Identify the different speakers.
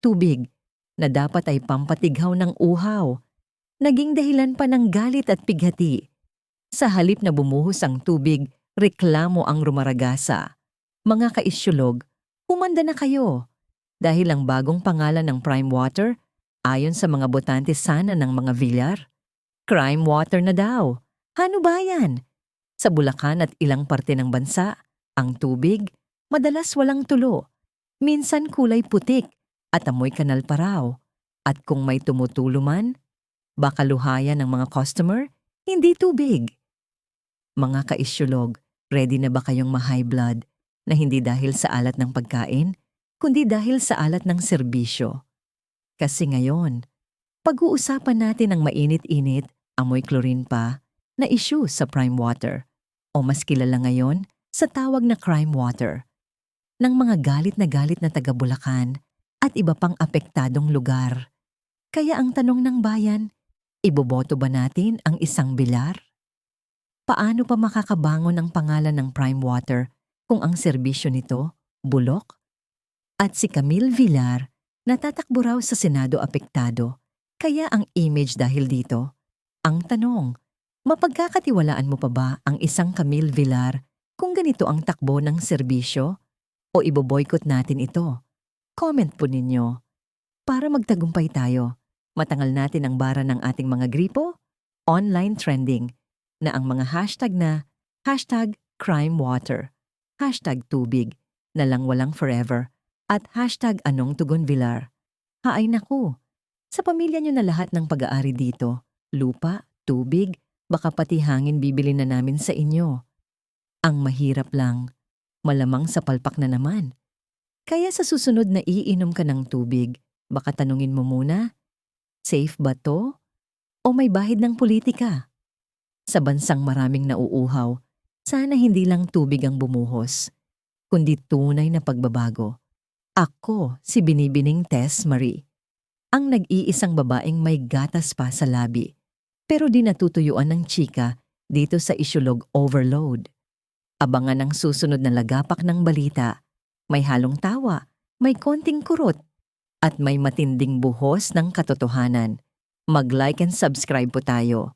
Speaker 1: tubig na dapat ay pampatighaw ng uhaw, naging dahilan pa ng galit at pighati. Sa halip na bumuhos ang tubig, reklamo ang rumaragasa. Mga kaisyolog, humanda na kayo. Dahil ang bagong pangalan ng Prime Water, ayon sa mga botante sana ng mga villar, crime water na daw. Ano ba yan? Sa Bulacan at ilang parte ng bansa, ang tubig, madalas walang tulo. Minsan kulay putik at amoy kanal pa raw. At kung may tumutulo man, baka luhayan ng mga customer, hindi tubig. Mga kaisyolog, ready na ba kayong ma-high blood na hindi dahil sa alat ng pagkain, kundi dahil sa alat ng serbisyo? Kasi ngayon, pag-uusapan natin ang mainit-init, amoy chlorine pa, na issue sa prime water o mas kilala ngayon sa tawag na crime water ng mga galit na galit na taga Bulacan at iba pang apektadong lugar. Kaya ang tanong ng bayan, iboboto ba natin ang isang bilar? Paano pa makakabangon ang pangalan ng Prime Water kung ang serbisyo nito, bulok? At si Camille Villar, natatakbo raw sa Senado apektado, kaya ang image dahil dito. Ang tanong, mapagkakatiwalaan mo pa ba ang isang Camille Villar kung ganito ang takbo ng serbisyo? O iboboykot natin ito? Comment po ninyo. Para magtagumpay tayo, matangal natin ang bara ng ating mga gripo, online trending, na ang mga hashtag na hashtag crime water, hashtag tubig, na lang walang forever, at hashtag anong tugon Villar. Haay naku, sa pamilya nyo na lahat ng pag-aari dito, lupa, tubig, baka pati hangin bibili na namin sa inyo. Ang mahirap lang, malamang sa palpak na naman. Kaya sa susunod na iinom ka ng tubig, baka tanungin mo muna, safe ba to? O may bahid ng politika? Sa bansang maraming nauuhaw, sana hindi lang tubig ang bumuhos, kundi tunay na pagbabago. Ako si Binibining Tess Marie, ang nag-iisang babaeng may gatas pa sa labi, pero di natutuyuan ng chika dito sa isyulog overload. Abangan ang susunod na lagapak ng balita. May halong tawa, may konting kurot, at may matinding buhos ng katotohanan. Mag-like and subscribe po tayo